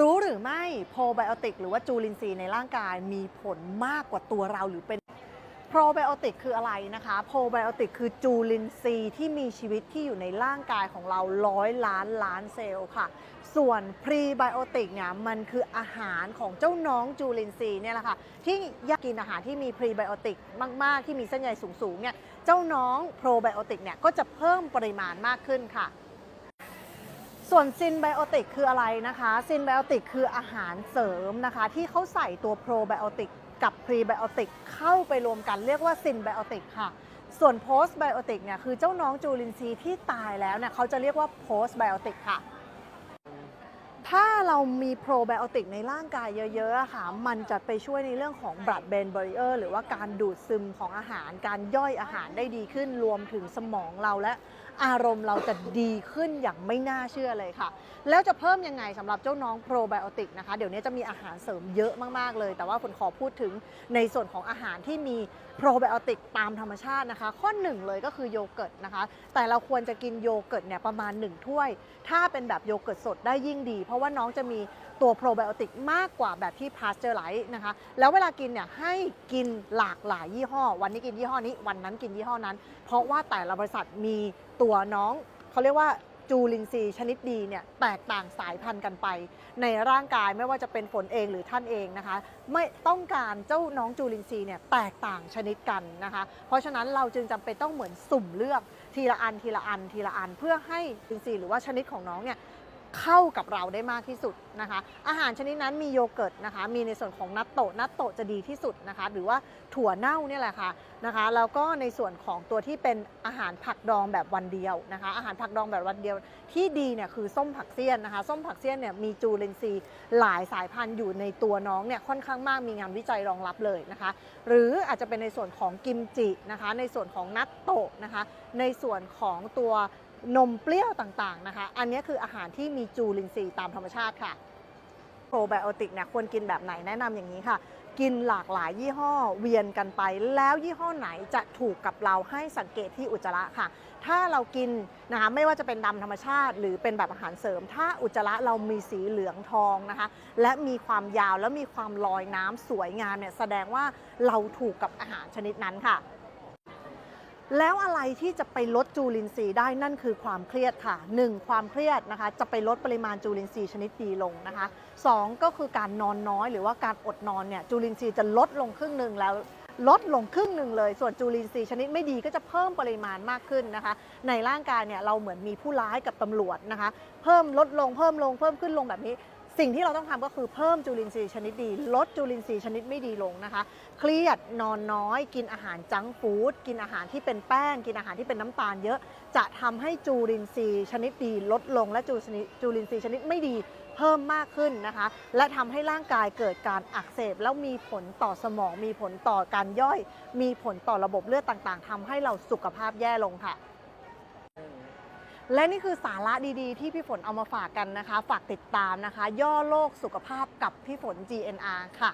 รู้หรือไม่โปรไบโอติกหรือว่าจูลินทรีย์ในร่างกายมีผลมากกว่าตัวเราหรือเป็นโปรไบโอติกคืออะไรนะคะโปรไบโอติกคือจูลินทรีย์ที่มีชีวิตที่อยู่ในร่างกายของเราร้อยล้านล้านเซลล์ค่ะ ส่วนพรีไบโอติกเนี่ยมันคืออาหารของเจ้าน้องจูลินทรีย์เนี่ยแหละค่ะที่ยากกินอาหารที่มีพรีไบโอติกมาก ๆ ที่มีเส้นใยสูงๆเนี่ยเจ้าน้องโปรไบโอติกเนี่ยก็จะเพิ่มปริมาณมากขึ้นค่ะ ส่วนซินไบโอติกคืออะไรนะคะซินไบโอติกคืออาหารเสริมนะคะ ที่เขาใส่ตัวโปรไบโอติกกับพรีไบโอติกเข้าไปรวมกันเรียกว่าซินไบโอติกค่ะ ส่วนโพสไบโอติกเนี่ยคือเจ้าน้องจูลินทรีย์ที่ตายแล้วเนี่ยเขาจะเรียกว่าโพสไบโอติกค่ะ ถ้าเรามีโปรไบโอติกในร่างกายเยอะๆค่ะ มันจะไปช่วยในเรื่องของ blood brain barrier หรือว่าการดูดซึมของอาหาร การย่อยอาหารได้ดีขึ้น รวมถึงสมองเราและอารมณ์เราจะดีขึ้นอย่างไม่น่าเชื่อเลยค่ะ แล้วจะเพิ่มยังไงสำหรับเจ้าน้องโปรไบโอติกนะคะ เดี๋ยวนี้จะมีอาหารเสริมเยอะมากๆเลย แต่ว่าฝนขอพูดถึงในส่วนของอาหารที่มีโปรไบโอติกตามธรรมชาตินะคะ ข้อหนึ่งเลยก็คือโยเกิร์ตนะคะ แต่เราควรจะกินโยเกิร์ตเนี่ยประมาณ 1 ถ้วย ถ้าเป็นแบบโยเกิร์ตสดได้ยิ่งดีเพราะราะว่าน้องจะมีตัวโปรไบโอติกมากกว่าแบบที่พาสเจอร์ไลท์นะคะ แล้วเวลากินเนี่ยให้กินหลากหลายยี่ห้อ วันนี้กินยี่ห้อนี้ วันนั้นกินยี่ห้อนั้น เพราะว่าแต่ละบริษัทมีตัวน้องเขาเรียกว่าจูลินทรีย์ชนิดดีเนี่ยแตกต่างสายพันธุ์กันไป ในร่างกายไม่ว่าจะเป็นฝนเองหรือท่านเองนะคะ ไม่ต้องการเจ้าน้องจูลินทรีย์เนี่ยแตกต่างชนิดกันนะคะ เพราะฉะนั้นเราจึงจำเป็นต้องเหมือนสุ่มเลือกทีละอันทีละอันทีละอันเพื่อให้จูลินทรีย์หรือว่าชนิดของน้องเนี่ย เข้ากับเราได้มากที่สุดนะคะ อาหารชนิดนั้นมีโยเกิร์ตนะคะ มีในส่วนของนัตโตะนัตโตะจะดีที่สุดนะคะ หรือว่าถั่วเน่าเนี่ยแหละค่ะนะคะแล้วก็ในส่วนของตัวที่เป็นอาหารผักดองแบบวันเดียวนะคะ อาหารผักดองแบบวันเดียวที่ดีเนี่ยคือส้มผักเสี้ยนนะคะ ส้มผักเสี้ยนเนี่ยมีจูเลนทรีหลายสายพันธุ์อยู่ในตัวน้องเนี่ยค่อนข้างมากมีงานวิจัยรองรับเลยนะคะ หรืออาจจะเป็นในส่วนของกิมจินะคะ ในส่วนของนัตโตะนะคะ ในส่วนของตัว นมเปรี้ยวต่างๆนะคะ อันนี้คืออาหารที่มีจูลินทรีย์ตามธรรมชาติค่ะโปรไบโอติกเนี่ยควรกินแบบไหนแนะนำอย่างนี้ค่ะ กินหลากหลายยี่ห้อเวียนกันไป แล้วยี่ห้อไหนจะถูกกับเราให้สังเกตที่อุจจาระค่ะ ถ้าเรากินนะคะไม่ว่าจะเป็นดำธรรมชาติ หรือเป็นแบบอาหารเสริม ถ้าอุจจาระเรามีสีเหลืองทองนะคะ และมีความยาวและมีความลอยน้ำสวยงามเนี่ยแสดงว่าเราถูกกับอาหารชนิดนั้นค่ะ แล้วอะไรที่จะไปลดจูลินทรีย์ได้นั่นคือความเครียดค่ะ 1. ความเครียดนะคะ จะไปลดปริมาณจูลินทรีย์ชนิดดีลงนะคะ 2. ก็คือการนอนน้อยหรือว่าการอดนอนเนี่ยจูลินทรีย์จะลดลงครึ่งหนึ่งแล้วลดลงครึ่งหนึ่งเลย ส่วนจูลินทรีย์ชนิดไม่ดีก็จะเพิ่มปริมาณมากขึ้นนะคะ ในร่างกายเนี่ยเราเหมือนมีผู้ร้ายกับตำรวจนะคะ เพิ่มลดลงเพิ่มลงเพิ่มขึ้นลงแบบนี้ สิ่งที่เราต้องทำก็คือเพิ่มจุลินทรีย์ชนิดดี ลดจุลินทรีย์ชนิดไม่ดีลงนะคะ เครียดนอนน้อย กินอาหารจังฟู้ดกินอาหารที่เป็นแป้ง กินอาหารที่เป็นน้ำตาลเยอะ จะทำให้จูลินทรีย์ชนิดดี ลดลงและจูลินจูลินทรีย์ชนิดไม่ดีเพิ่มมากขึ้นนะคะ และทำให้ร่างกายเกิดการอักเสบ แล้วมีผลต่อสมอง มีผลต่อการย่อย มีผลต่อระบบเลือดต่างๆทำให้เราสุขภาพแย่ลงค่ะ และนี่คือสาระดีๆ ที่พี่ฝนเอามาฝากกันนะคะ ฝากติดตามนะคะ ย่อโลกสุขภาพกับพี่ฝน GNR ค่ะ